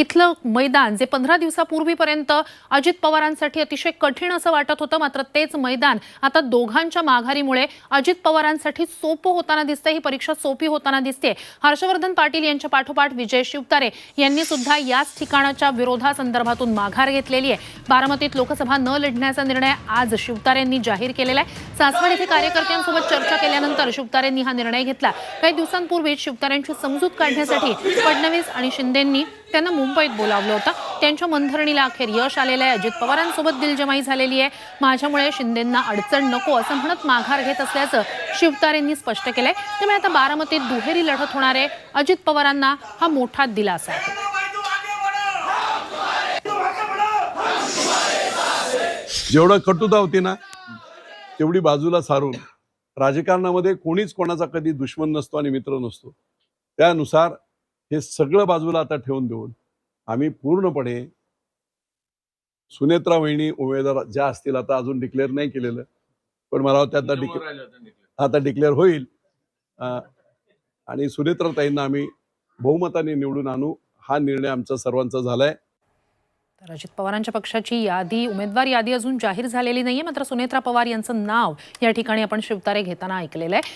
इथलं मैदान जे पंधरा दिवसापूर्वीपर्यंत अजित पवारांसाठी अतिशय कठीण असं वाटत होतं मात्र तेच मैदान आता दोघांच्या माघारीमुळे अजित पवारांसाठी सोपं होताना दिसतंय ही परीक्षा सोपी होताना दिसते हर्षवर्धन पाटील यांच्या पाठोपाठ विजय शिवतारे यांनी सुद्धा याच ठिकाणाच्या विरोधासंदर्भातून माघार घेतलेली आहे. बारामतीत लोकसभा न लढण्याचा निर्णय आज शिवतारेंनी जाहीर केलेला आहे. सासवड येथे कार्यकर्त्यांसोबत चर्चा केल्यानंतर शिवतारेंनी हा निर्णय घेतला. काही दिवसांपूर्वीच शिवतारेंची समजूत काढण्यासाठी फडणवीस आणि शिंदेंनी त्यांना मुंबईत बोलावलं होतं. त्यांच्या मंथरणीला अखेर यश आलेलं आहे. अजित पवारांसोबत दिलजमाई झालेली आहे. माझ्यामुळे शिंदेंना अडचण नको असं म्हणत माघार घेत असल्याचं शिवतारेंनी स्पष्ट केलंय. त्यामुळे आता बारामतीत दुहेरी लढत होणार आहे. अजित पवारांना हा मोठा दिलासा आहे. जेवढं कटुता होती ना तेवढी बाजूला सारून राजकारणामध्ये कोणीच कोणाचा कधी दुश्मन नसतो आणि मित्र नसतो. त्यानुसार हे सगळं बाजूला आता ठेवून देऊन आम्ही पूर्णपणे सुनेत्रा वहिनी उमेदवार ज्या असतील आता अजून डिक्लेअर नाही केलेलं पण मला वाटतं आता डिक्लेअर आता डिक्लेअर होईल. आणि सुनेत्राताईंना आम्ही बहुमताने निवडून आणू. हा निर्णय आमचा सर्वांचा झालाय. तर अजित पवारांच्या पक्षाची यादी उमेदवार यादी अजून जाहीर झालेली नाहीये मात्र सुनेत्रा पवार यांचं नाव या ठिकाणी आपण शिवतारे घेताना ऐकलेलं आहे.